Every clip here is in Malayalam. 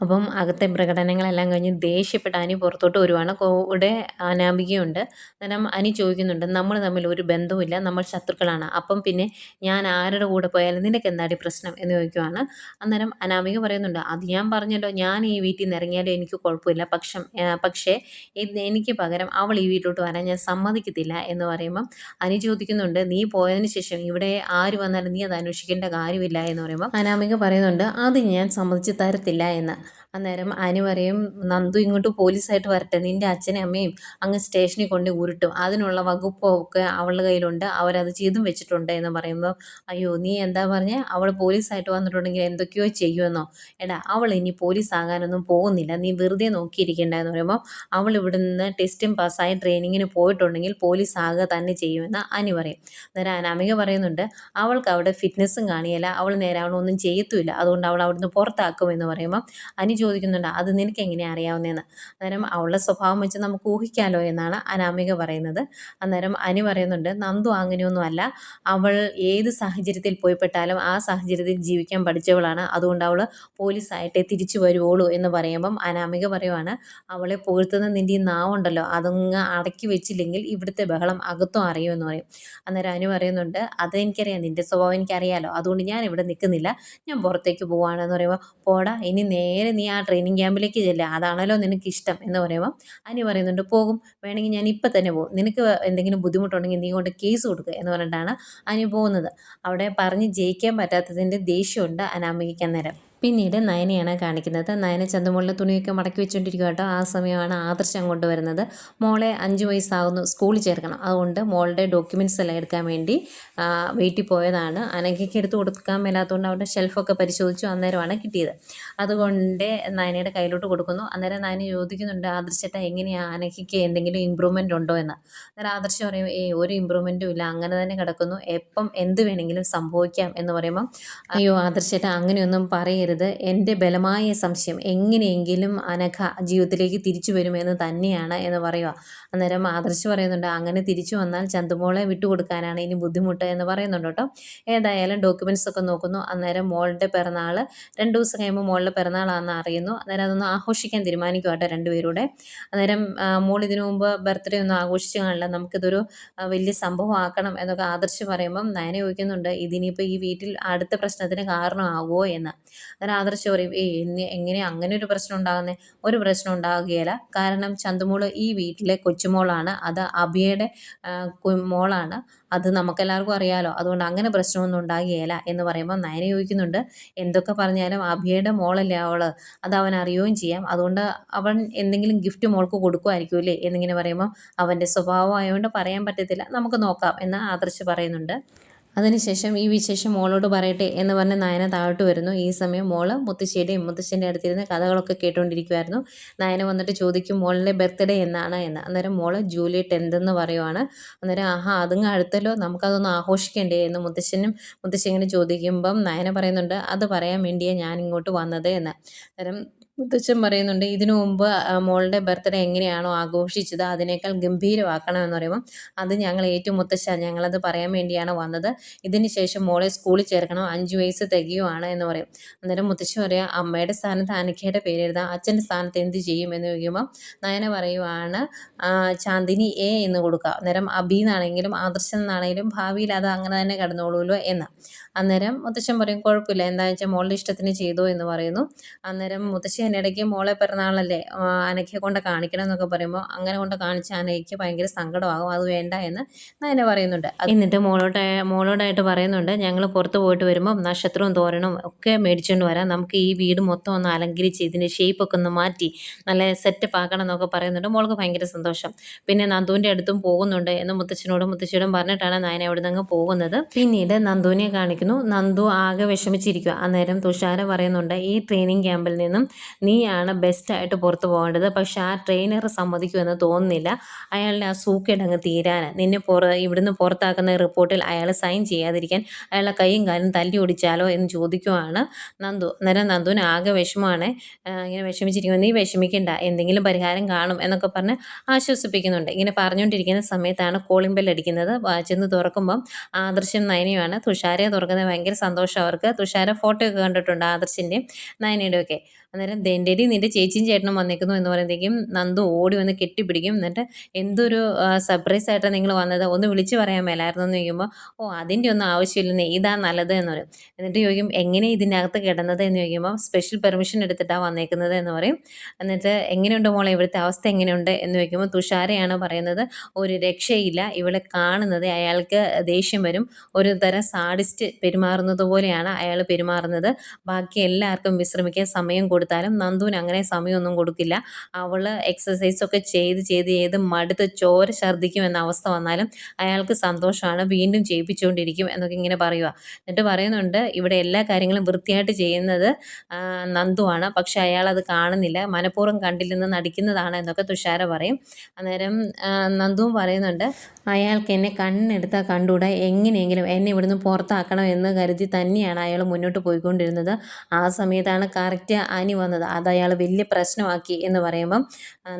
അപ്പം അകത്തെ പ്രകടനങ്ങളെല്ലാം കഴിഞ്ഞ് ദേഷ്യപ്പെട്ട് അനി പുറത്തോട്ട് വരുവാണ്. കൂടെ അനാമികയുണ്ട്. അന്നേരം അനി ചോദിക്കുന്നുണ്ട് നമ്മൾ തമ്മിൽ ഒരു ബന്ധവുമില്ല. നമ്മൾ ശത്രുക്കളാണ്. അപ്പം പിന്നെ ഞാൻ ആരുടെ കൂടെ പോയാലും നിനക്ക് എന്താടി പ്രശ്നം? എന്ന് ചോദിക്കുവാണ്. അന്നേരം അനാമിക പറയുന്നുണ്ട് അത് ഞാൻ പറഞ്ഞല്ലോ. ഞാൻ ഈ വീട്ടിൽ നിന്ന് ഇറങ്ങിയാലും എനിക്ക് കുഴപ്പമില്ല. പക്ഷം പക്ഷേ എനിക്ക് പകരം അവൾ ഈ വീട്ടിലോട്ട് വരാൻ ഞാൻ സമ്മതിക്കത്തില്ല. എന്ന് പറയുമ്പം അനി ചോദിക്കുന്നുണ്ട് നീ പോയതിന് ശേഷം ഇവിടെ ആര് വന്നാലും നീ അത് അന്വേഷിക്കേണ്ട കാര്യമില്ല. എന്ന് പറയുമ്പോൾ അനാമിക പറയുന്നുണ്ട് അത് ഞാൻ സമ്മതിച്ച് തരത്തില്ല എന്ന്. അന്നേരം അനു പറയും നന്ദു ഇങ്ങോട്ട് പോലീസായിട്ട് വരട്ടെ. നിന്റെ അച്ഛനും അമ്മയും അങ്ങ് സ്റ്റേഷനിൽ കൊണ്ട് ഉരുട്ടും. അതിനുള്ള വകുപ്പൊക്കെ അവളുടെ കയ്യിലുണ്ട്. അവരത് ചെയ്തും വെച്ചിട്ടുണ്ട് എന്ന് പറയുമ്പോൾ അയ്യോ നീ എന്താ പറഞ്ഞേ? അവൾ പോലീസായിട്ട് വന്നിട്ടുണ്ടെങ്കിൽ എന്തൊക്കെയോ ചെയ്യുമെന്നോ? എടാ അവൾ ഇനി പോലീസ് ആകാനൊന്നും പോകുന്നില്ല. നീ വെറുതെ നോക്കിയിരിക്കേണ്ട എന്ന് പറയുമ്പോൾ അവൾ ഇവിടെ നിന്ന് ടെസ്റ്റും പാസ്സായി ട്രെയിനിങ്ങിന് പോയിട്ടുണ്ടെങ്കിൽ പോലീസ് ആകുക തന്നെ ചെയ്യുമെന്ന് അനു പറയും. അന്നേരം അനാമിക പറയുന്നുണ്ട് അവൾക്ക് അവിടെ ഫിറ്റ്നസ്സും കാണിയല്ല. അവൾ നേരെ അവളൊന്നും ചെയ്യത്തുമില്ല. അതുകൊണ്ട് അവൾ അവിടുന്ന് പുറത്താക്കുമെന്ന് പറയുമ്പോൾ അനു ചോദിക്കുന്നുണ്ട് അത് നിനക്ക് എങ്ങനെയാണ് അറിയാവുന്നതെന്ന് അന്നേരം അവളുടെ സ്വഭാവം വെച്ച് നമുക്ക് ഊഹിക്കാലോ എന്നാണ് അനാമിക പറയുന്നത്. അന്നേരം അനി പറയുന്നുണ്ട് നന്ദു അങ്ങനെയൊന്നുമല്ല. അവൾ ഏത് സാഹചര്യത്തിൽ പോയിപ്പെട്ടാലും ആ സാഹചര്യത്തിൽ ജീവിക്കാൻ പഠിച്ചവളാണ്. അതുകൊണ്ട് അവൾ പോലീസായിട്ടേ തിരിച്ചു വരുവുള്ളൂ എന്ന് പറയുമ്പം അനാമിക പറയുവാണ് അവളെ പുകഴ്ത്തുന്ന നിന്റെ ഈ നാവുണ്ടല്ലോ അതങ്ങ് അടക്കി വെച്ചില്ലെങ്കിൽ ഇവിടുത്തെ ബഹളം അകത്തും അറിയുമെന്ന് പറയും. അന്നേരം അനു പറയുന്നുണ്ട് അത് എനിക്കറിയാം നിന്റെ സ്വഭാവം എനിക്കറിയാലോ. അതുകൊണ്ട് ഞാൻ ഇവിടെ നിൽക്കുന്നില്ല. ഞാൻ പുറത്തേക്ക് പോവാണെന്ന് പറയുമ്പോൾ പോടാ ഇനി നേരെ നീ ആ ട്രെയിനിങ് ക്യാമ്പിലേക്ക് ചെല്ലുക അതാണല്ലോ നിനക്ക് ഇഷ്ടം എന്ന് പറയുമ്പോൾ അനി പറയുന്നുണ്ട് പോകും. വേണമെങ്കിൽ ഞാൻ ഇപ്പം തന്നെ പോകും. നിനക്ക് എന്തെങ്കിലും ബുദ്ധിമുട്ടുണ്ടെങ്കിൽ നീ കൊണ്ട് കേസ് കൊടുക്കുക എന്ന് പറഞ്ഞിട്ടാണ് അനി പോകുന്നത്. അവിടെ പറഞ്ഞ് ജയിക്കാൻ പറ്റാത്തതിന്റെ ദേഷ്യമുണ്ട് അനാമികയ്ക്ക് അന്നേരം. പിന്നീട് നയനയാണ് കാണിക്കുന്നത്. നയന ചന്തമുള്ള തുണിയൊക്കെ മടക്കി വെച്ചുകൊണ്ടിരിക്കുക കേട്ടോ ആ സമയമാണ് ആദർശം കൊണ്ടുവരുന്നത്. വരുന്നത് മോളെ അഞ്ച് വയസ്സാകുന്നു സ്കൂളിൽ ചേർക്കണം. അതുകൊണ്ട് മോളുടെ ഡോക്യുമെന്റ്സ് എല്ലാം എടുക്കാൻ വേണ്ടി വീട്ടിൽ പോയതാണ്. അനഘയ്ക്ക് എടുത്ത് കൊടുക്കാൻ മേലാത്തതുകൊണ്ട് അവരുടെ ഷെൽഫൊക്കെ പരിശോധിച്ചു. അന്നേരമാണ് കിട്ടിയത്. അതുകൊണ്ട് നയനയുടെ കയ്യിലോട്ട് കൊടുക്കുന്നു. അന്നേരം നയന ചോദിക്കുന്നുണ്ട് ആദർശേട്ട എങ്ങനെയാണ് അനഘയ്ക്ക് എന്തെങ്കിലും ഇമ്പ്രൂവ്മെന്റ് ഉണ്ടോ എന്ന്? അന്നേരം ആദർശം പറയും ഏ ഒരു ഇമ്പ്രൂവ്മെന്റും ഇല്ല. അങ്ങനെ തന്നെ കിടക്കുന്നു. എപ്പം എന്ത് വേണമെങ്കിലും സംഭവിക്കാം എന്ന് പറയുമ്പം അയ്യോ ആദർശേട്ട അങ്ങനെയൊന്നും പറയരുത്. പറയരുത്. എന്റെ ബലമായ സംശയം എങ്ങനെയെങ്കിലും അനഘ ജീവിതത്തിലേക്ക് തിരിച്ചു വരുമെന്ന് തന്നെയാണ് എന്ന് പറയുക. അന്നേരം ആദർശ് പറയുന്നുണ്ട് അങ്ങനെ തിരിച്ചു വന്നാൽ ചന്തുമോളെ വിട്ടുകൊടുക്കാനാണ് ഇനി ബുദ്ധിമുട്ട് എന്ന് പറയുന്നുണ്ട് കേട്ടോ. ഏതായാലും ഡോക്യുമെന്റ്സ് ഒക്കെ നോക്കുന്നു. അന്നേരം മോളുടെ പിറന്നാൾ രണ്ട് ദിവസം കഴിയുമ്പോൾ മോളുടെ പിറന്നാളാണെന്ന് അറിയുന്നു. അന്നേരം അതൊന്ന് ആഘോഷിക്കാൻ തീരുമാനിക്കും കേട്ടോ രണ്ടുപേരൂടെ. അന്നേരം മോൾ ഇതിനു മുമ്പ് ബർത്ത്ഡേ ഒന്നും ആഘോഷിച്ചു കാണില്ല. നമുക്കിതൊരു വലിയ സംഭവമാക്കണം എന്നൊക്കെ ആദർശ് പറയുമ്പം നയനെ ചോദിക്കുന്നുണ്ട് ഇതിനിപ്പോൾ ഈ വീട്ടിൽ അടുത്ത പ്രശ്നത്തിന് കാരണമാകുമോ എന്ന്. അന്നേരം ആദർശ് പറയും ഏ എങ്ങനെ അങ്ങനെ ഒരു പ്രശ്നം ഉണ്ടാകുന്നത് ഒരു പ്രശ്നം ഉണ്ടാകുകയില്ല. കാരണം ചന്തുമോൾ ഈ വീട്ടിലെ കൊച്ചുമോളാണ്. അത് അഭിയുടെ മോളാണ്. അത് നമുക്കെല്ലാവർക്കും അറിയാലോ. അതുകൊണ്ട് അങ്ങനെ പ്രശ്നമൊന്നും ഉണ്ടാകുകയില്ല എന്ന് പറയുമ്പോൾ നയന ചോദിക്കുന്നുണ്ട് എന്തൊക്കെ പറഞ്ഞാലും അഭിയുടെ മോളല്ലേ അവൾ അത് അവൻ അറിയുകയും ചെയ്യാം. അതുകൊണ്ട് അവൻ എന്തെങ്കിലും ഗിഫ്റ്റ് മോൾക്ക് കൊടുക്കുമായിരിക്കും അല്ലേ? എന്നിങ്ങനെ പറയുമ്പോൾ അവന്റെ സ്വഭാവമായതുകൊണ്ട് പറയാൻ പറ്റത്തില്ല. നമുക്ക് നോക്കാം എന്ന് ആദർശ് പറയുന്നുണ്ട്. അതിനുശേഷം ഈ വിശേഷം മോളോട് പറയട്ടെ എന്ന് പറഞ്ഞ് നയന താഴോട്ട് വരുന്നു. ഈ സമയം മോൾ മുത്തശ്ശിയുടെയും മുത്തശ്ശന്റെ അടുത്തിരുന്ന് കഥകളൊക്കെ കേട്ടുകൊണ്ടിരിക്കുമായിരുന്നു നയന വന്നിട്ട് ചോദിക്കും മോളിന്റെ ബർത്ത്ഡേ എന്നാണ്? എന്ന്. അന്നേരം മോൾ ജൂലൈ ടെൻത്ത് എന്ന് പറയുവാണ്. അന്നേരം ആഹാ അതുങ്ങ് അടുത്തല്ലോ. നമുക്കതൊന്ന് ആഘോഷിക്കണ്ടേ? എന്ന് മുത്തശ്ശനും മുത്തശ്ശി ഇങ്ങനെ ചോദിക്കുമ്പം നയന പറയുന്നുണ്ട് അത് പറയാൻ വേണ്ടിയാണ് ഞാൻ ഇങ്ങോട്ട് വന്നത് എന്ന്. അന്നേരം മുത്തച്ഛൻ പറയുന്നുണ്ട് ഇതിനു മുമ്പ് മോളുടെ ബർത്ത്ഡേ എങ്ങനെയാണോ ആഘോഷിച്ചത് അതിനേക്കാൾ ഗംഭീരമാക്കണമെന്ന് പറയുമ്പോൾ അത് ഞങ്ങൾ ഏറ്റവും മുത്തശ്ശ ഞങ്ങളത് പറയാൻ വേണ്ടിയാണ് വന്നത്. ഇതിന് ശേഷം മോളെ സ്കൂളിൽ ചേർക്കണം അഞ്ച് വയസ്സ് തികയുവാണ് എന്ന് പറയും. അന്നേരം മുത്തശ്ശി പറയാം അമ്മയുടെ സ്ഥാനത്ത് അനക്കയുടെ പേരെഴുതാം അച്ഛന്റെ സ്ഥാനത്ത് എന്ത് ചെയ്യും? എന്ന് ചോദിക്കുമ്പോൾ നയന പറയുവാണ് ചാന്ദിനി എ എന്ന് കൊടുക്കുക. അന്നേരം അബി എന്നാണെങ്കിലും ആദർശം എന്നാണെങ്കിലും ഭാവിയിൽ അത് അങ്ങനെ തന്നെ കടന്നോളൂല്ലോ എന്ന്. അന്നേരം മുത്തശ്ശൻ പറയും കുഴപ്പമില്ല. എന്താണെന്ന് വെച്ചാൽ മോളുടെ ഇഷ്ടത്തിന് ചെയ്തോ എന്ന് പറയുന്നു. അന്നേരം മുത്തശ്ശി അതിനിടയ്ക്ക് മോളെ പിറന്നാളല്ലേ അനക്കെ കൊണ്ട് കാണിക്കണം എന്നൊക്കെ പറയുമ്പോൾ അങ്ങനെ കൊണ്ട് കാണിച്ച അനയ്ക്ക് ഭയങ്കര സങ്കടമാകും അത് വേണ്ട എന്ന് നയന പറയുന്നുണ്ട്. എന്നിട്ട് മോളോട്ട് മോളോടായിട്ട് പറയുന്നുണ്ട് ഞങ്ങൾ പുറത്ത് പോയിട്ട് വരുമ്പോൾ നക്ഷത്രവും തോരണവും ഒക്കെ മേടിച്ചുകൊണ്ട് വരാം. നമുക്ക് ഈ വീട് മൊത്തം ഒന്ന് അലങ്കരിച്ച് ഇതിന്റെ ഷേപ്പൊക്കെ ഒന്ന് മാറ്റി നല്ല സെറ്റപ്പ് ആക്കണം എന്നൊക്കെ പറയുന്നുണ്ട്. മോൾക്ക് ഭയങ്കര സന്തോഷം. പിന്നെ നന്ദുവിന്റെ അടുത്തും പോകുന്നുണ്ട് എന്ന് മുത്തച്ഛനോടും മുത്തശ്ശിയോടും പറഞ്ഞിട്ടാണ് നയന അവിടെ നിന്ന് പോകുന്നത്. പിന്നീട് നന്ദുവിനെ കാണിക്കുന്നു. നന്ദു ആകെ വിഷമിച്ചിരിക്കുക അന്നേരം തുഷാര പറയുന്നുണ്ട് ഈ ട്രെയിനിങ് ക്യാമ്പിൽ നിന്നും നീയാണ് ബെസ്റ്റായിട്ട് പുറത്ത് പോകേണ്ടത്. പക്ഷെ ആ ട്രെയിനർ സമ്മതിക്കുമെന്ന് തോന്നുന്നില്ല. അയാളുടെ ആ സൂക്കേട് അങ്ങ് തീരാൻ. നിന്നെ പുറ ഇവിടുന്ന് പുറത്താക്കുന്ന റിപ്പോർട്ടിൽ അയാൾ സൈൻ ചെയ്യാതിരിക്കാൻ അയാളെ കൈയും കാലും തല്ലി ഒടിച്ചാലോ എന്ന് ചോദിക്കുവാണ് നന്ദു. അന്നേരം നന്ദുവിന് ആകെ വിഷമമാണ്. ഇങ്ങനെ വിഷമിച്ചിരിക്കുമ്പോൾ നീ വിഷമിക്കണ്ട. എന്തെങ്കിലും പരിഹാരം കാണും എന്നൊക്കെ പറഞ്ഞ് ആശ്വസിപ്പിക്കുന്നുണ്ട്. ഇങ്ങനെ പറഞ്ഞുകൊണ്ടിരിക്കുന്ന സമയത്താണ് കോളിംഗ് ബെൽ അടിക്കുന്നത്. ചെന്ന് തുറക്കുമ്പം ആദർശം നയനയുമാണ്. തുഷാരയെ തുറക്കുന്നത് ഭയങ്കര സന്തോഷം അവർക്ക്. തുഷാര ഫോട്ടോ ഒക്കെ കണ്ടിട്ടുണ്ട് ആദർശിന്റെയും നയനയുടെയും ഒക്കെ. അന്നേരം ദേണ്ടേരി നിന്റെ ചേച്ചിയും ചേട്ടനും വന്നേക്കുന്നു എന്ന് പറയുമ്പോഴത്തേക്കും നന്ദു ഓടി വന്ന് കെട്ടിപ്പിടിക്കും. എന്നിട്ട് എന്തൊരു സർപ്രൈസ് ആയിട്ടാണ് നിങ്ങൾ വന്നത്? ഒന്ന് വിളിച്ചു പറയാൻ മേലായിരുന്നു എന്ന് ചോദിക്കുമ്പോൾ ഓ അതിന്റെ ഒന്നും ആവശ്യമില്ലെന്നേ ഇതാ നല്ലത് എന്ന് പറയും. എന്നിട്ട് ചോദിക്കും എങ്ങനെ ഇതിനകത്ത് കിടന്നത്? എന്ന് ചോദിക്കുമ്പോൾ സ്പെഷ്യൽ പെർമിഷൻ എടുത്തിട്ടാണ് വന്നേക്കുന്നത് എന്ന് പറയും. എന്നിട്ട് എങ്ങനെയുണ്ട് മോളെ? ഇവിടുത്തെ അവസ്ഥ എങ്ങനെയുണ്ട്? എന്ന് ചോദിക്കുമ്പോൾ തുഷാരയാണ് പറയുന്നത് ഒരു രക്ഷയില്ല. ഇവിടെ കാണുന്നത് അയാൾക്ക് ദേഷ്യം വരും. ഒരു തരം സാഡിസ്റ്റ് പെരുമാറുന്നത് പോലെയാണ് അയാൾ പെരുമാറുന്നത്. ബാക്കി എല്ലാവർക്കും വിശ്രമിക്കാൻ സമയം കൊടുത്താലും നന്ദുവിന് അങ്ങനെ സമയമൊന്നും കൊടുക്കില്ല. അവൾ എക്സസൈസൊക്കെ ചെയ്ത് ചെയ്ത് ചെയ്ത് മടുത്ത് ചോര ഛർദ്ദിക്കും എന്ന അവസ്ഥ വന്നാലും അയാൾക്ക് സന്തോഷമാണ്. വീണ്ടും ചെയ്യിപ്പിച്ചുകൊണ്ടിരിക്കും എന്നൊക്കെ ഇങ്ങനെ പറയുക എന്നിട്ട് പറയുന്നുണ്ട് ഇവിടെ എല്ലാ കാര്യങ്ങളും വൃത്തിയായിട്ട് ചെയ്യുന്നത് നന്ദുവാണ്. പക്ഷെ അയാൾ അത് കാണുന്നില്ല. മനഃപൂർവം കണ്ടില്ലെന്ന് നടിക്കുന്നതാണ് എന്നൊക്കെ തുഷാര പറയും. അന്നേരം നന്ദുവും പറയുന്നുണ്ട് അയാൾക്ക് എന്നെ കണ്ണെടുത്താൽ കണ്ടുകൂടാ എങ്ങനെയെങ്കിലും എന്നെ ഇവിടുന്ന് പുറത്താക്കണം എന്ന് കരുതി തന്നെയാണ് അയാൾ മുന്നോട്ട് പോയിക്കൊണ്ടിരുന്നത്. ആ സമയത്താണ് കറക്റ്റ് അനി വന്നത്. അത് അയാൾ വലിയ പ്രശ്നമാക്കി എന്ന് പറയുമ്പം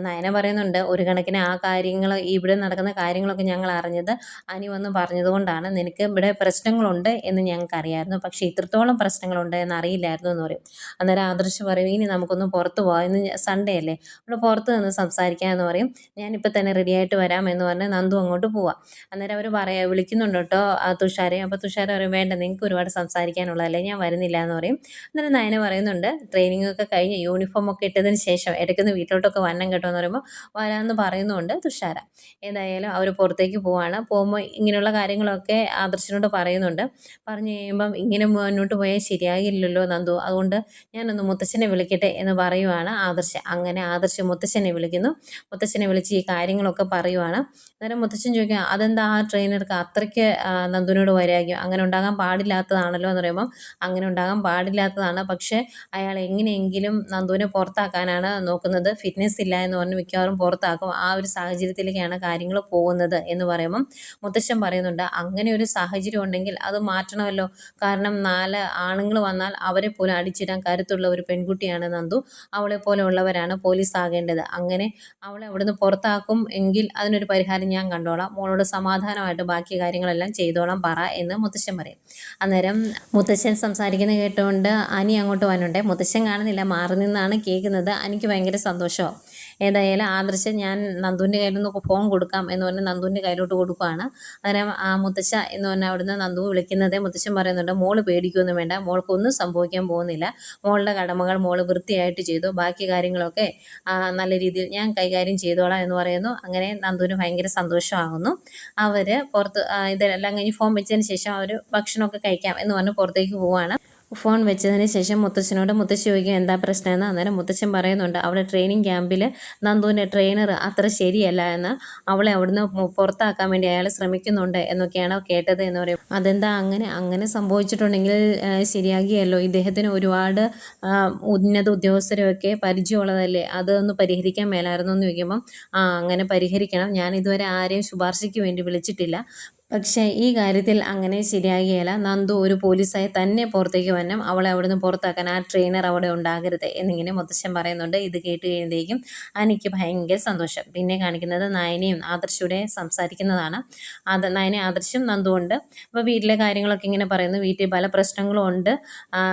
നയന പറയുന്നുണ്ട് ഒരു കണക്കിന് ആ കാര്യങ്ങൾ ഇവിടെ നടക്കുന്ന കാര്യങ്ങളൊക്കെ ഞങ്ങൾ അറിഞ്ഞത് അനി വന്ന് പറഞ്ഞതുകൊണ്ടാണ്. നിനക്ക് ഇവിടെ പ്രശ്നങ്ങളുണ്ട് എന്ന് ഞങ്ങൾക്ക് അറിയായിരുന്നു പക്ഷേ ഇത്രത്തോളം പ്രശ്നങ്ങളുണ്ട് എന്ന് അറിയില്ലായിരുന്നു എന്ന് പറയും. അന്നേരം ആദർശ് പറയും ഇനി നമുക്കൊന്ന് പുറത്ത് പോകാം ഇന്ന് സൺഡേ അല്ലേ? അവിടെ പുറത്ത് നിന്ന് സംസാരിക്കാം എന്ന് പറയും. ഞാനിപ്പോൾ തന്നെ റെഡി ആയിട്ട് വരാം എന്ന് പറഞ്ഞ് നന്ദു അങ്ങോട്ട് പോവാം. അന്നേരം അവർ പറയാ വിളിക്കുന്നുണ്ട് കേട്ടോ ആ തുഷാരെ. അപ്പോൾ തുഷാര പറയും വേണ്ട നിങ്ങൾക്ക് ഒരുപാട് സംസാരിക്കാനുള്ളതല്ലേ? ഞാൻ വരുന്നില്ല എന്ന് പറയും. അന്നേരം നയന പറയുന്നുണ്ട് ട്രെയിനിങ് ഒക്കെ കഴിഞ്ഞ് യൂണിഫോം ഒക്കെ ഇട്ടതിന് ശേഷം ഇടയ്ക്കൊന്ന് വീട്ടിലോട്ടൊക്കെ വന്നം കേട്ടോ എന്ന് പറയുമ്പോൾ വരാമെന്ന് പറയുന്നുണ്ട് തുഷാര. ഏതായാലും അവർ പുറത്തേക്ക് പോവാണ്. പോകുമ്പോൾ ഇങ്ങനെയുള്ള കാര്യങ്ങളൊക്കെ ആദർശനോട് പറയുന്നുണ്ട്. പറഞ്ഞു കഴിയുമ്പം ഇങ്ങനെ മുന്നോട്ട് പോയാൽ ശരിയാകില്ലല്ലോ നന്ദു. അതുകൊണ്ട് ഞാനൊന്ന് മുത്തച്ഛനെ വിളിക്കട്ടെ എന്ന് പറയുവാണ് ആദർശ. അങ്ങനെ ആദർശ മുത്തച്ഛനെ വിളിക്കുന്നു. മുത്തച്ഛനെ വിളിച്ച് ഈ കാര്യങ്ങളൊക്കെ പറയുവാണ്. അന്നേരം മുത്തച്ഛൻ ചോദിക്കുക അതെന്താ ആ ട്രെയിനർക്ക് അത്രയ്ക്ക് നന്ദുവിനോട് വൈരാഗ്യം? അങ്ങനെ ഉണ്ടാകാൻ പാടില്ലാത്തതാണല്ലോ? എന്ന് പറയുമ്പോൾ അങ്ങനെ ഉണ്ടാകാൻ പാടില്ലാത്തതാണ്. പക്ഷേ അയാൾ എങ്ങനെയെങ്കിലും നന്ദുവിനെ പുറത്താക്കാനാണ് നോക്കുന്നത്. ഫിറ്റ്നസ് ഇല്ല എന്ന് പറഞ്ഞ് മിക്കവാറും പുറത്താക്കും. ആ ഒരു സാഹചര്യത്തിലേക്കാണ് കാര്യങ്ങൾ പോകുന്നത് എന്ന് പറയുമ്പം മുത്തശ്ശൻ പറയുന്നുണ്ട് അങ്ങനെ ഒരു സാഹചര്യം ഉണ്ടെങ്കിൽ അത് മാറ്റണമല്ലോ. കാരണം നാല് ആണുങ്ങൾ വന്നാൽ അവരെ പോലും അടിച്ചിടാൻ കരുത്തുള്ള ഒരു പെൺകുട്ടിയാണ് നന്ദു. അവളെ പോലെ ഉള്ളവരാണ് പോലീസ് ആകേണ്ടത്. അങ്ങനെ അവളെ അവിടുന്ന് പുറത്താക്കും എങ്കിൽ അതിനൊരു പരിഹാരം ഞാൻ കണ്ടോളാം. മോളോട് സമാധാനമായിട്ട് ബാക്കി കാര്യങ്ങളെല്ലാം ചെയ്തോളാം പറ എന്ന് മുത്തശ്ശൻ പറയും. അന്നേരം മുത്തശ്ശൻ സംസാരിക്കുന്നത് കേട്ടുകൊണ്ട് അനി അങ്ങോട്ട് വന്നുണ്ടേ മുത്തശ്ശൻ കാണുന്നില്ല. മാറി നിന്നാണ് കേൾക്കുന്നത്. എനിക്ക് ഭയങ്കര സന്തോഷമാണ് ഏതായാലും ആദർശം ഞാൻ നന്ദുവിന്റെ കയ്യിൽ നിന്ന് ഫോൺ കൊടുക്കാം എന്ന് പറഞ്ഞ് നന്ദുവിന്റെ കയ്യിലോട്ട് കൊടുക്കുകയാണ് അതിനെ ആ മുത്തശ്ശ എന്ന് പറഞ്ഞാൽ അവിടുന്ന് നന്ദു വിളിക്കുന്നത് മുത്തശ്ശൻ പറയുന്നുണ്ട് മോൾ പേടിക്കൊന്നും വേണ്ട. മോൾക്കൊന്നും സംഭവിക്കാൻ പോകുന്നില്ല. മോളുടെ കടമകൾ മോൾ വൃത്തിയായിട്ട് ചെയ്തു. ബാക്കി കാര്യങ്ങളൊക്കെ നല്ല രീതിയിൽ ഞാൻ കൈകാര്യം ചെയ്തോളാം എന്ന് പറയുന്നു. അങ്ങനെ നന്ദുവിന് ഭയങ്കര സന്തോഷമാകുന്നു. അവർ പുറത്ത് ഇതെല്ലാം കഴിഞ്ഞ് ഫോം വെച്ചതിന് ശേഷം അവർ ഭക്ഷണമൊക്കെ കഴിക്കാം എന്ന് പറഞ്ഞ് പുറത്തേക്ക് പോവുകയാണ്. ഫോൺ വെച്ചതിന് ശേഷം മുത്തച്ഛനോട് മുത്തശ്ശി ചോദിക്കും എന്താ പ്രശ്നമെന്ന്? അന്നേരം മുത്തച്ഛൻ പറയുന്നുണ്ട് അവിടെ ട്രെയിനിങ് ക്യാമ്പിൽ നന്ദുവിന്റെ ട്രെയിനർ അത്ര ശരിയല്ല എന്ന്. അവളെ അവിടുന്ന് പുറത്താക്കാൻ വേണ്ടി അയാൾ ശ്രമിക്കുന്നുണ്ട് എന്നൊക്കെയാണ് കേട്ടത് എന്ന് പറയും അതെന്താ അങ്ങനെ അങ്ങനെ സംഭവിച്ചിട്ടുണ്ടെങ്കിൽ ശരിയാകിയല്ലോ. ഇദ്ദേഹത്തിന് ഒരുപാട് ഉന്നത ഉദ്യോഗസ്ഥരൊക്കെ പരിചയമുള്ളതല്ലേ? അതൊന്ന് പരിഹരിക്കാൻ മേലായിരുന്നു എന്ന് ചോദിക്കുമ്പം ആ അങ്ങനെ പരിഹരിക്കണം. ഞാൻ ഇതുവരെ ആരെയും ശുപാർശയ്ക്ക് വേണ്ടി വിളിച്ചിട്ടില്ല. പക്ഷേ ഈ കാര്യത്തിൽ അങ്ങനെ ശരിയാകുകയില്ല. നന്ദു ഒരു പോലീസായി തന്നെ പുറത്തേക്ക് വരണം. അവളെ അവിടുന്ന് പുറത്താക്കാൻ ആ ട്രെയിനർ അവിടെ ഉണ്ടാകരുത് എന്നിങ്ങനെ മുത്തശ്ശൻ പറയുന്നുണ്ട്. ഇത് കേട്ട് കഴിയുമ്പോഴേക്കും അനിക്ക് ഭയങ്കര സന്തോഷം. പിന്നെ കാണിക്കുന്നത് നയനയും ആദർശയുടെ സംസാരിക്കുന്നതാണ്. അത് നയന ആദർശം നന്ദുവുണ്ട്. അപ്പോൾ വീട്ടിലെ കാര്യങ്ങളൊക്കെ ഇങ്ങനെ പറയുന്നു. വീട്ടിൽ പല പ്രശ്നങ്ങളും ഉണ്ട്.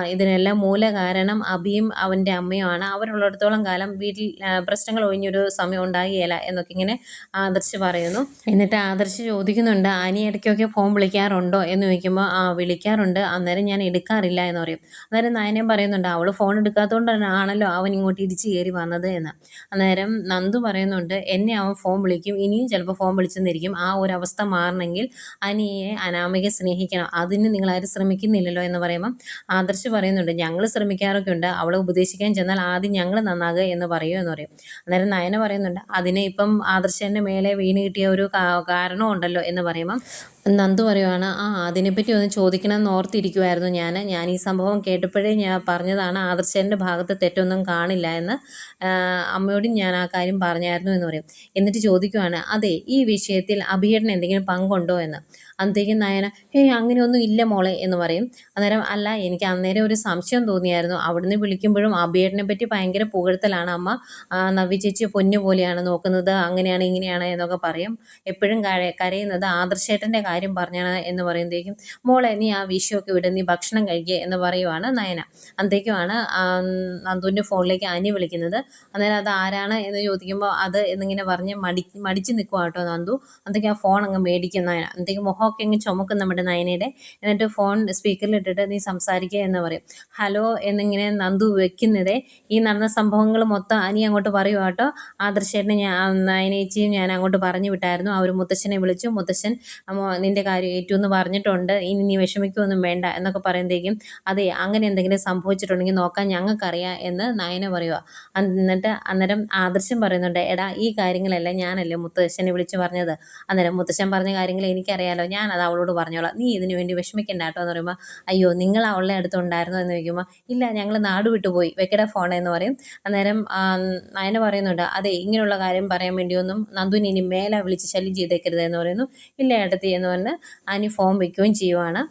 ഇതിനെല്ലാം മൂല കാരണം അബിയും അവന്റെ അമ്മയുമാണ്. അവരുള്ളിടത്തോളം കാലം വീട്ടിൽ പ്രശ്നങ്ങൾ ഒഴിഞ്ഞൊരു സമയം ഉണ്ടാകുകയില്ല എന്നൊക്കെ ഇങ്ങനെ ആദർശ് പറയുന്നു. എന്നിട്ട് ആദർശ് ചോദിക്കുന്നുണ്ട് അനി ഇടയ്ക്കൊക്കെ ഫോൺ വിളിക്കാറുണ്ടോ എന്ന് ചോദിക്കുമ്പോൾ ആ വിളിക്കാറുണ്ട്. അന്നേരം ഞാൻ എടുക്കാറില്ല എന്ന് പറയും. അന്നേരം നയനം പറയുന്നുണ്ട് അവൾ ഫോൺ എടുക്കാത്തതുകൊണ്ടാണല്ലോ അവൻ ഇങ്ങോട്ട് ഇടിച്ച് കയറി വന്നത് എന്ന്. അന്നേരം നന്ദു പറയുന്നുണ്ട് എന്നെ അവൻ ഫോൺ വിളിക്കും. ഇനിയും ചിലപ്പോൾ ഫോൺ വിളിച്ചെന്നിരിക്കും. ആ ഒരു അവസ്ഥ മാറണമെങ്കിൽ അനിയെ അനാമിക സ്നേഹിക്കണം. അതിന് നിങ്ങളാരും ശ്രമിക്കുന്നില്ലല്ലോ എന്ന് പറയുമ്പോൾ ആദർശ് പറയുന്നുണ്ട് ഞങ്ങൾ ശ്രമിക്കാറൊക്കെ ഉണ്ട്. അവളെ ഉപദേശിക്കാൻ ചെന്നാൽ ആദ്യം ഞങ്ങൾ നന്നാകുക എന്ന് പറയൂ എന്ന് പറയും. അന്നേരം നയന പറയുന്നുണ്ട് അതിനെ ഇപ്പം ആദർശന്റെ മേലെ വീണ് കിട്ടിയ ഒരു കാരണമുണ്ടല്ലോ എന്ന് പറയുമ്പം നന്ദു പറയുവാണ് ആ അതിനെപ്പറ്റി ഒന്ന് ചോദിക്കണം എന്ന് ഓർത്തിരിക്കുമായിരുന്നു ഞാൻ ഞാൻ ഈ സംഭവം കേട്ടപ്പോഴേ ഞാൻ പറഞ്ഞതാണ് ആദർശേന്റെ ഭാഗത്ത് തെറ്റൊന്നും കാണില്ല എന്ന്. അമ്മയോടും ഞാൻ ആ കാര്യം പറഞ്ഞായിരുന്നു എന്ന് പറയും. എന്നിട്ട് ചോദിക്കുവാണ് അതെ ഈ വിഷയത്തിൽ അഭിയേട്ടന് എന്തെങ്കിലും പങ്കുണ്ടോ എന്ന്? അന്നത്തേക്കും നയന ഏയ് അങ്ങനെയൊന്നും ഇല്ല മോളെ എന്ന് പറയും. അന്നേരം അല്ല എനിക്ക് അന്നേരം ഒരു സംശയം തോന്നിയായിരുന്നു. അവിടുന്ന് വിളിക്കുമ്പോഴും അഭിയേട്ടനെ പറ്റി ഭയങ്കര പുകഴ്ത്തലാണ് അമ്മ. നവ്യ ചേച്ചി പൊന്നു പോലെയാണ് നോക്കുന്നത്. അങ്ങനെയാണ് ഇങ്ങനെയാണ് എന്നൊക്കെ പറയും. എപ്പോഴും കര- കരയുന്നത് ആദർശേട്ടന്റെ കാര്യം പറഞ്ഞാണ് എന്ന് പറയുമ്പോഴേക്കും മോളെ നീ ആ വിഷയമൊക്കെ വിട് നീ ഭക്ഷണം കഴിക്കുക എന്ന് പറയുവാണ് നയന. അന്നത്തേക്കുമാണ് നന്ദുവിന്റെ ഫോണിലേക്ക് അനി വിളിക്കുന്നത്. അന്നേരം അത് ആരാണ്? എന്ന് ചോദിക്കുമ്പോൾ അത് എന്നിങ്ങനെ പറഞ്ഞ് മടി മടിച്ച് നിൽക്കുക കേട്ടോ നന്ദു. അന്നത്തേക്ക് ആ ഫോൺ അങ്ങ് മേടിക്കുന്ന അന്നത്തേക്ക് മുഖമൊക്കെ അങ്ങ് ചുമക്കും നമ്മുടെ നയനയുടെ. എന്നിട്ട് ഫോൺ സ്പീക്കറിൽ ഇട്ടിട്ട് നീ സംസാരിക്കുക എന്ന് പറയും. ഹലോ എന്നിങ്ങനെ നന്ദു വെക്കുന്നതേ ഈ നടന്ന സംഭവങ്ങൾ മൊത്തം അനി അങ്ങോട്ട് പറയുക കേട്ടോ. ആദർശേട്ടനെ ഞാൻ നയനേച്ചിയും ഞാൻ അങ്ങോട്ട് പറഞ്ഞു വിട്ടായിരുന്നു. അവർ മുത്തശ്ശനെ വിളിച്ചു. മുത്തശ്ശൻ നിന്റെ കാര്യം ഏറ്റു എന്ന് പറഞ്ഞിട്ടുണ്ട്. ഇനി നീ വിഷമിക്കുമൊന്നും വേണ്ട എന്നൊക്കെ പറയുമ്പോഴേക്കും അതെ അങ്ങനെ എന്തെങ്കിലും സംഭവിച്ചിട്ടുണ്ടെങ്കിൽ നോക്കാൻ ഞങ്ങൾക്കറിയാം എന്ന് നയന പറയുക എന്നിട്ട് അന്നേരം ആദർശം പറയുന്നുണ്ട് എടാ ഈ കാര്യങ്ങളെല്ലാം ഞാനല്ലേ മുത്തശ്ശനെ വിളിച്ചു പറഞ്ഞത്? അന്നേരം മുത്തശ്ശൻ പറഞ്ഞ കാര്യങ്ങൾ എനിക്കറിയാലോ. ഞാൻ അത് അവളോട് പറഞ്ഞോളാം. നീ ഇതിനു വേണ്ടി വിഷമിക്കണ്ട കേട്ടോ എന്ന് പറയുമ്പോൾ അയ്യോ നിങ്ങൾ അവളുടെ അടുത്തുണ്ടായിരുന്നോ എന്ന് ചോദിക്കുമ്പോൾ ഇല്ല ഞങ്ങൾ നാട് വിട്ടുപോയി വെക്കട എന്ന് പറയും. അന്നേരം നയന പറയുന്നുണ്ട് അതെ ഇങ്ങനെയുള്ള കാര്യം പറയാൻ വേണ്ടിയൊന്നും നന്ദുവിനെ ഇനി മേലെ വിളിച്ച് ശല്യം ചെയ്തേക്കരുത് എന്ന് പറയുന്നു. ഇല്ല ഏട്ടത്തി എന്ന് പറഞ്ഞ് അനി ഫോൺ വയ്ക്കുകയും ചെയ്യുവാണ്.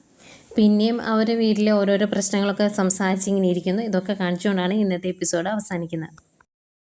പിന്നെയും അവരുടെ വീട്ടിലെ ഓരോരോ പ്രശ്നങ്ങളൊക്കെ സംസാരിച്ചിങ്ങനെ ഇരിക്കുന്നു. ഇതൊക്കെ കാണിച്ചുകൊണ്ടാണ് ഇന്നത്തെ എപ്പിസോഡ് അവസാനിക്കുന്നത്.